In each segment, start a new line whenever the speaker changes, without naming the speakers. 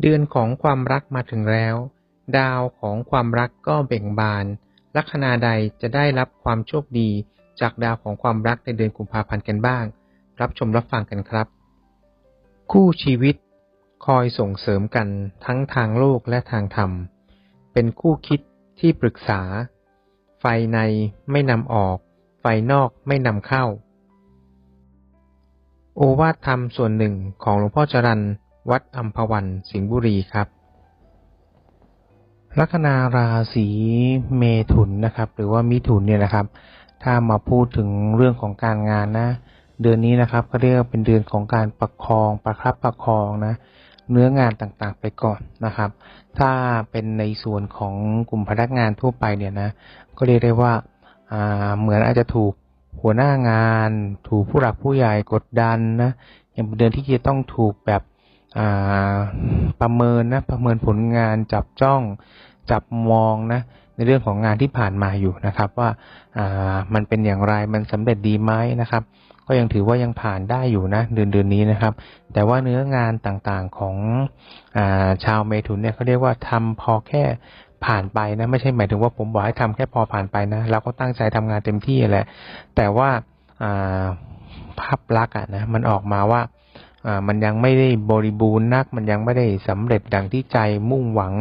เดือนของความรักมาถึงแล้ว ดาวของความรักก็เบ่งบาน ลัคนาใดจะได้รับความโชคดี จากดาวของความรักในเดือนกุมภาพันธ์กันบ้าง รับชมรับฟังกันครับ คู่ชีวิต คอยส่งเสริมกันทั้งทางโลกและทางธรรม เป็นคู่คิดที่ปรึกษา ไฟในไม่นำออก ไฟนอกไม่นำเข้า โอวาทธรรมส่วนหนึ่งของหลวงพ่อจรัน วัดอัมพวันสิงห์บุรีครับ ลัคนาราศีเมถุนนะครับ หรือว่ามิถุนเนี่ยนะครับ ถ้ามาพูดถึงเรื่องของการงานนะ เดือนนี้นะครับก็เรียกเป็นเดือนของการประคองประครับประคองนะ เนื้องานต่างๆไปก่อนนะครับ ถ้าเป็นในส่วนของกลุ่มพนักงานทั่วไปเนี่ยนะ ก็เรียกได้ว่าาเหมือนอาจจะถูกหัวหน้างาน ถูกผู้หลักผู้ใหญ่กดดันนะ อย่างเป็นเดือนที่จะต้องถูกแบบ ประเมินนะประเมินผลงานจับจ้องจับมองนะในเรื่องของงานที่ผ่านมาอยู่นะครับ ว่าามันเป็นอย่างไรมันสำเร็จดีไหมนะครับ ก็ยังถือว่ายังผ่านได้อยู่นะเดือนเดือนนี้นะครับ แต่ว่าเนื้องานต่างๆของอาชาวเมถุนเนี่ยเขาเรียกว่าทำพอแค่ผ่านไปนะไม่ใช่หมายถึงว่าผมบอกให้ทำแค่พอผ่านไปนะเราก็ตั้งใจทำงานเต็มที่แหละแต่ว่าาภาพลักษณ์อะนะมันออกมาว่า มันยังไม่ได้บริบูรณ์นัก มันยังไม่ได้สำเร็จดังที่ใจมุ่งหวัง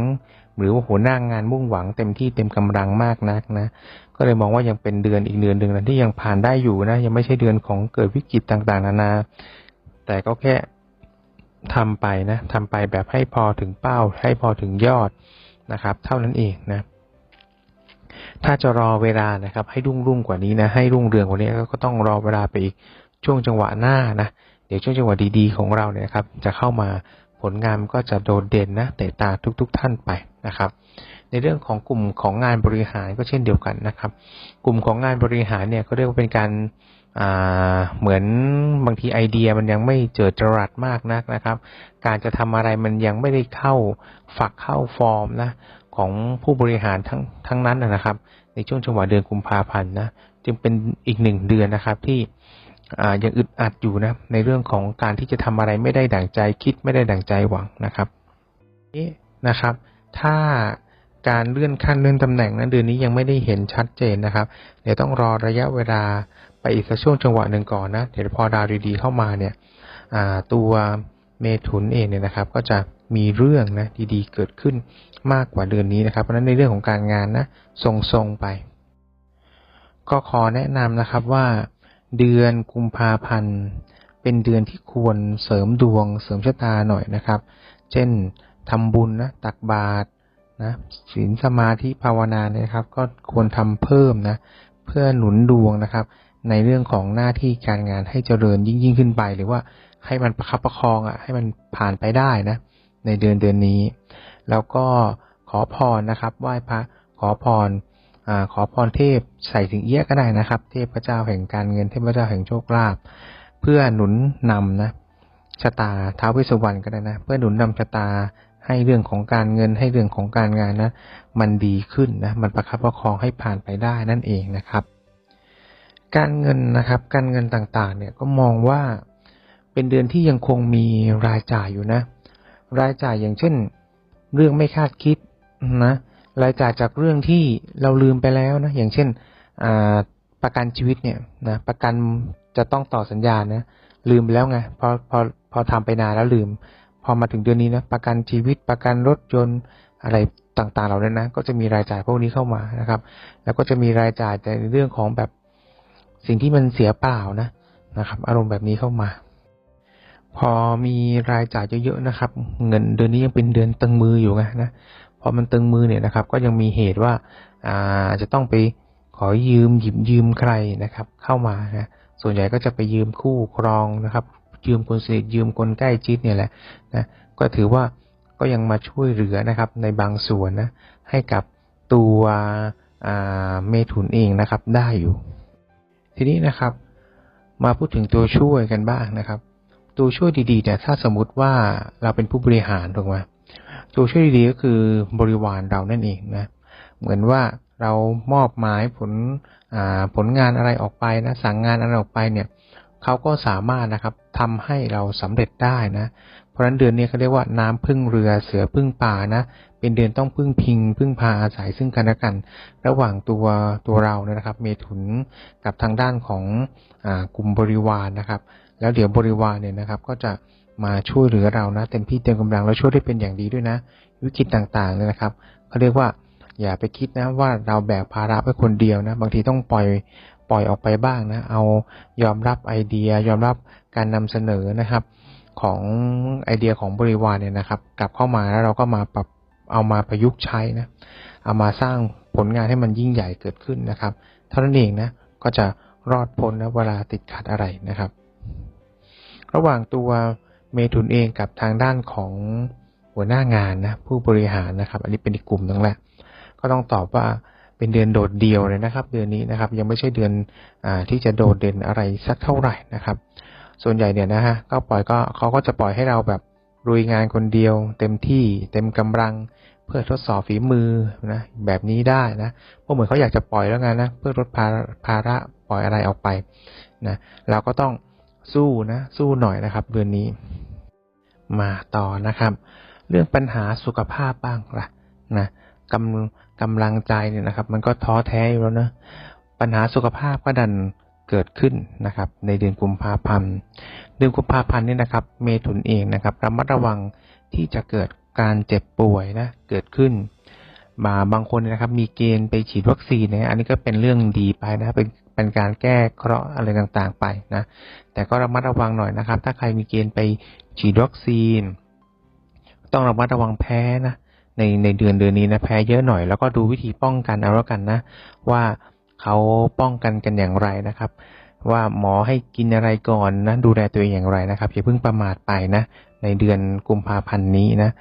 หรือว่าหัวหน้างงานมุ่งหวังเต็มที่เต็มกำลังมากนักนะ ก็เลยมองว่ายังเป็นเดือนอีกเดือนหนึ่งนะที่ยังผ่านได้อยู่นะ ยังไม่ใช่เดือนของเกิดวิกฤตต่างๆ นานา แต่ก็แค่ทำไปนะทำไปแบบให้พอถึงเป้า ให้พอถึงยอดนะครับ เท่านั้นเองนะ ถ้าจะรอเวลานะครับ ให้รุ่งรุ่งกว่านี้นะ ให้รุ่งเรืองกว่านี้ก็ต้องรอเวลาไปอีกช่วงจังหวะหน้านะ ดี๋ยวช่วงจังหวะดีๆของเราเนี่ยครับจะเข้ามาผลงานมันก็จะโดดเด่นนะเตะตาทุก ๆ ท่านไปนะครับ ในเรื่องของกลุ่มของงานบริหารก็เช่นเดียวกันนะครับ กลุ่มของงานบริหารเนี่ยก็เรียกว่าเป็นการาเหมือนบางทีไอเดียมันยังไม่เจิดจรัสมากนักนะครับ การจะทำอะไรมันยังไม่ได้เข้าฝักเข้าฟอร์มนะของผู้บริหารทั้งทั้งนั้นนะครับ ในช่วงจังหวะเดือนกุมภาพันธ์นะจึงเป็นอีกหนึ่งเดือนนะครับที่ ยังอึดอัดอยู่นะในเรื่องของการที่จะทำอะไรไม่ได้ดั่งใจคิดไม่ได้ดั่งใจหวังนะครับนี่นะครับ ถ้าการเลื่อนขั้นเลื่อนตำแหน่งนั้นเดือนนี้ยังไม่ได้เห็นชัดเจนนะครับ เดี๋ยวต้องรอระยะเวลาไปอีกสักช่วงจังหวะหนึ่งก่อนนะเดี๋ยวพอดาวดีๆเข้ามาเนี่ยตัวเมถุนเองเนี่ยนะครับ ก็จะมีเรื่องนะดีๆ เกิดขึ้นมากกว่าเดือนนี้นะครับเพราะฉะนั้นในเรื่องของการงานนะทรงๆไป ก็ขอแนะนำนะครับว่า เดือนกุมภาพันธ์ เป็นเดือนที่ควรเสริมดวงเสริมชะตาหน่อยนะครับ เช่นทำบุญนะตักบาตรนะศีลสมาธิภาวนาเนี่ยครับ ก็ควรทำเพิ่มนะ เพื่อหนุนดวงนะครับ ในเรื่องของหน้าที่การงานให้เจริญยิ่งยิ่งขึ้นไป หรือว่าให้มันประคับประคองอะให้มันผ่านไปได้นะ ในเดือนเดือนนี้ แล้วก็ขอพรนะครับไหว้พระขอพร อขอพรเทพใส่สิงเอี้ยก็ได้นะครับ เทพเจ้าแห่งการเงินเทพเจ้าแห่งโชคลาภเพื่อหนุนนำนะชะตาท้าวเวสสุวรรณก็ได้นะ เพื่อหนุนนำชะตาให้เรื่องของการเงินให้เรื่องของการงานนะ มันดีขึ้นนะ มันประคับประคองให้ผ่านไปได้นั่นเองนะครับ การเงินนะครับ การเงินต่างๆ เนี่ยก็มองว่าเป็นเดือนที่ยังคงมีรายจ่ายอยู่นะ รายจ่ายอย่างเช่น เรื่องไม่คาดคิดนะ รายจ่ายจากเรื่องที่เราลืมไปแล้วนะ อย่างเช่นประกันชีวิตเนี่ยนะประกันจะต้องต่อสัญญานะลืมไปแล้วไงพอพอพอทำไปนานแล้วลืม พอมาถึงเดือนนี้นะประกันชีวิตประกันรถยนต์อะไรต่างๆ เหล่านั้นนะก็จะมีรายจ่ายพวกนี้เข้ามานะครับ แล้วก็จะมีรายจ่ายในเรื่องของแบบสิ่งที่มันเสียเปล่านะนะครับ อารมณ์แบบนี้เข้ามา พอมีรายจ่ายเยอะๆนะครับ เงินเดือนนี้ยังเป็นเดือนตึงมืออยู่ไงนะ พอมันตึงมือเนี่ยนะครับ ก็ยังมีเหตุว่าอาจจะต้องไปขอยืมหยิบยืมใครนะครับ เข้ามานะส่วนใหญ่ก็จะไปยืมคู่ครองนะครับ ยืมคนสนิทยืมคนใกล้ชิดเนี่ยแหละนะก็ถือว่าก็ยังมาช่วยเหลือนะครับ ในบางส่วนนะให้กับตัวเมถุนเองนะครับได้อยู่ ทีนี้นะครับ มาพูดถึงตัวช่วยกันบ้างนะครับ ตัวช่วยดีๆเนี่ยถ้าสมมติว่าเราเป็นผู้บริหารถูกไหม ตัวช่วยดีๆก็คือบริวารเรานั่นเองนะเหมือนว่าเรามอบหมายผลผลงานอะไรออกไปนะสั่งงานอะไรออกไปเนี่ยเขาก็สามารถนะครับทำให้เราสำเร็จได้นะเพราะฉะนั้นเดือนนี้เขาเรียกว่าน้ำพึ่งเรือเสือพึ่งป่านะเป็นเดือนต้องพึ่งพิง พึ่งพาอาศัยซึ่งกันและกัน ระหว่างตัวตัวเราเนี่ยนะครับ เมถุนกับทางด้านของอกลุ่มบริวารนนะครับ แล้วเดี๋ยวบริวารเนี่ยนะครับก็จะ มาช่วยเหลือเรานะเต็มที่เต็มกำลังแล้วช่วยได้เป็นอย่างดีด้วยนะ วิกฤตต่างๆเนี่ยนะครับเขาเรียกว่าอย่าไปคิดนะว่าเราแบกภาระไปคนเดียวนะ บางทีต้องปล่อยปล่อยออกไปบ้างนะ เอายอมรับไอเดีย ยอมรับการนำเสนอนะครับ ของไอเดียของบริวารเนี่ยนะครับ กลับเข้ามาแล้วเราก็มาปรับเอามาประยุกต์ใช้นะเอามาสร้างผลงานให้มันยิ่งใหญ่เกิดขึ้นนะครับเท่านั้นเองนะก็จะรอดพ้นนะเวลาติดขัดอะไรนะครับ ระหว่างตัว เมทุนเองกับทางด้านของหัวหน้างานนะผู้บริหารนะครับ อันนี้เป็นอีกกลุ่มนึงแหละ ก็ต้องตอบว่าเป็นเดือนโดดเดี่ยวเลยนะครับ เดือนนี้นะครับ ยังไม่ใช่เดือนอที่จะโดดเด่นอะไรสักเท่าไหร่นะครับ ส่วนใหญ่เนี่ยนะฮะก็ปล่อยก็เขาก็จะปล่อยให้เราแบบรุยงานคนเดียว เต็มที่เต็มกำลังเพื่อทดสอบฝีมือนะแบบนี้ได้นะเพราะเหมือนเขาอยากจะปล่อยแล้วงานนะเพื่อลดภาระปล่อยอะไรออกไปนะเราก็ต้อง สู้นะ สู้หน่อยนะครับ เดือนนี้ มาต่อนะครับ เรื่องปัญหาสุขภาพบ้างล่ะนะกำกำลังใจเนี่ยนะครับ มันก็ท้อแท้อยู่แล้วนะปัญหาสุขภาพก็ดันเกิดขึ้นนะครับ ในเดือนกุมภาพันธ์เดือนกุมภาพันธ์นี่นะครับ เมถุนเองนะครับระมัดระวังที่จะเกิดการเจ็บป่วยนะเกิดขึ้น มาบางคนนะครับ มีเกณฑ์ไปฉีดวัคซีนนะอันนี้ก็เป็นเรื่องดีไปนะเป็นเป็นการแก้เคราะห์อะไรต่างๆไปนะแต่ก็ระมัดระวังหน่อยนะครับ ถ้าใครมีเกณฑ์ไปฉีดวัคซีน ต้องระมัดระวังแพ้นะในในเดือนเดือนนี้นะแพ้เยอะหน่อยแล้วก็ดูวิธีป้องกันเอาแล้วกันนะ ว่าเขาป้องกันกันอย่างไรนะครับ ว่าหมอให้กินอะไรก่อนนะดูแลตัวเองอย่างไรนะครับอย่าเพิ่งประมาทไปนะ ในเดือนกุมภาพันธ์นี้นะ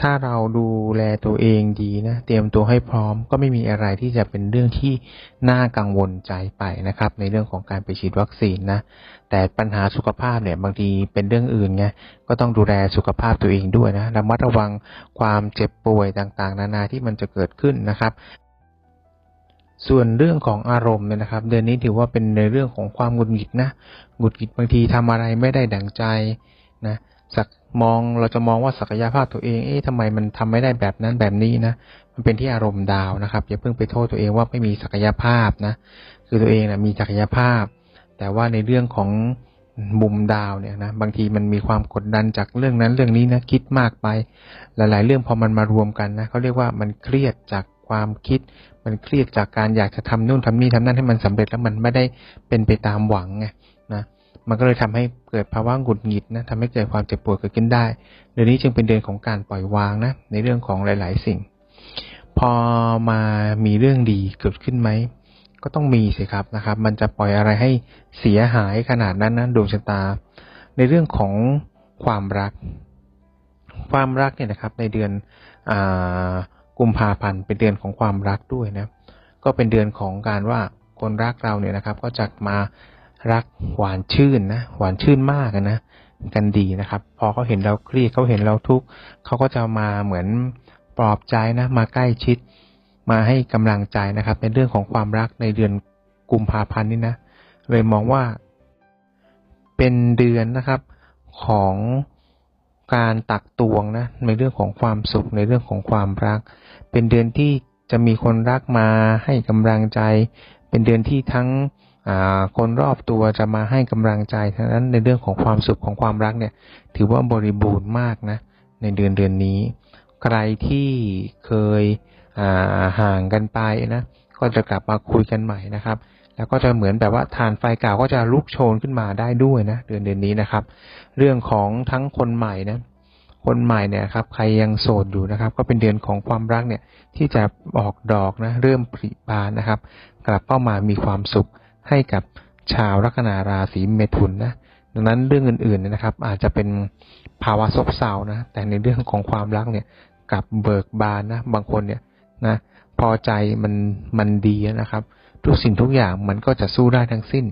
ถ้าเราดูแลตัวเองดีนะ เตรียมตัวให้พร้อมก็ไม่มีอะไรที่จะเป็นเรื่องที่น่ากังวลใจไปนะครับ ในเรื่องของการไปฉีดวัคซีนนะ แต่ปัญหาสุขภาพเนี่ยบางทีเป็นเรื่องอื่นไงก็ต้องดูแลสุขภาพตัวเองด้วยนะระมัดระวังความเจ็บป่วยต่างๆ นานาที่มันจะเกิดขึ้นนะครับส่วนเรื่องของอารมณ์เนี่ยนะครับ เดือนนี้ถือว่าเป็นในเรื่องของความหงุดหงิดนะหงุดหงิดบางทีทำอะไรไม่ได้ดั่งใจนะสัก มองเราจะมองว่าศักยภาพตัวเอง เอ๊ะทำไมมันทำไม่ได้แบบนั้นแบบนี้นะ มันเป็นที่อารมณ์ดาวนะครับอย่าเพิ่งไปโทษตัวเองว่าไม่มีศักยภาพนะ คือตัวเองนะมีศักยภาพ แต่ว่าในเรื่องของมุมดาวเนี่ยนะบางทีมันมีความกดดันจากเรื่องนั้นเรื่องนี้นะคิดมากไป หลาย ๆ เรื่องพอมันมารวมกันนะเขาเรียกว่ามันเครียดจากความคิด มันเครียดจากการอยากจะทำนู่นทำนี่ทำนั่นให้มันสำเร็จแล้วมันไม่ได้เป็นไปตามหวังไง มันก็เลยทำให้เกิดภาวะหงุดหงิดนะทำให้เกิดความเจ็บปวดเกิดขึ้นได้ เดือนนี้จึงเป็นเดือนของการปล่อยวางนะ ในเรื่องของหลาย ๆ สิ่ง พอมามีเรื่องดีเกิดขึ้นไหม ก็ต้องมีสิครับนะครับ มันจะปล่อยอะไรให้เสียหายขนาดนั้นนะดวงชะตา ในเรื่องของความรัก ความรักเนี่ยนะครับ ในเดือนอกุมภาพันธ์เป็นเดือนของความรักด้วยนะ ก็เป็นเดือนของการว่าคนรักเราเนี่ยนะครับ ก็จะมา รักหวานชื่นนะหวานชื่นมากนะกันดีนะครับ พอเขาเห็นเราเครียดเขาเห็นเราทุกข์เขาก็จะมาเหมือนปลอบใจนะมาใกล้ชิด มาให้กำลังใจนะครับ ในเรื่องของความรักในเดือนกุมภาพันธ์นี่นะเลยมองว่า เป็นเดือนนะครับของการตักตวงนะในเรื่องของความสุขในเรื่องของความรัก เป็นเดือนที่จะมีคนรักมาให้กำลังใจ เป็นเดือนที่ทั้ง คนรอบตัวจะมาให้กำลังใจทั้งนั้นในเรื่องของความสุขของความรักเนี่ย ถือว่าบริบูรณ์มากนะในเดือนเดือนนี้ ใครที่เคยห่างกันไปนะ ก็จะกลับมาคุยกันใหม่นะครับ แล้วก็จะเหมือนแบบว่าทานไฟเก่าก็จะลุกโชนขึ้นมาได้ด้วยนะเดือนเดือนนี้นะครับ เรื่องของทั้งคนใหม่นะคนใหม่เนี่ยครับใครยังโสดอยู่นะครับ ก็เป็นเดือนของความรักเนี่ยที่จะออกดอกนะเริ่มผลิบานนะครับ กลับเข้ามามีความสุข ให้กับชาวลัคนาราศีเมถุนนะดังนั้นเรื่องอื่นๆนะครับ อาจจะเป็นภาวะซบเซานะ แต่ในเรื่องของความรักเนี่ยกับเบิกบานนะ บางคนเนี่ยนะพอใจมันมันดีนะครับ ทุกสิ่งทุกอย่างมันก็จะสู้ได้ทั้งสิ้น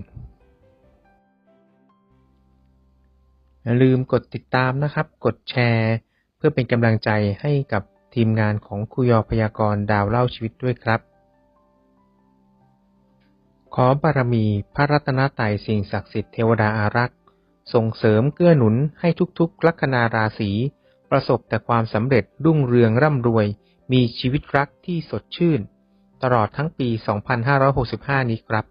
อย่าลืมกดติดตามนะครับ กดแชร์ เพื่อเป็นกำลังใจให้กับทีมงานของคุยอพยากรณ์ดาวเล่าชีวิตด้วยครับ ขอบารมีพระรัตนตรัยสิ่งศักดิ์สิทธิ์เทวดาอารักษ์ ส่งเสริมเกื้อหนุนให้ทุกๆ ลัคนาราศีประสบแต่ความสำเร็จรุ่งเรืองร่ำรวย มีชีวิตรักที่สดชื่น ตลอดทั้งปี 2565 นี้ครับ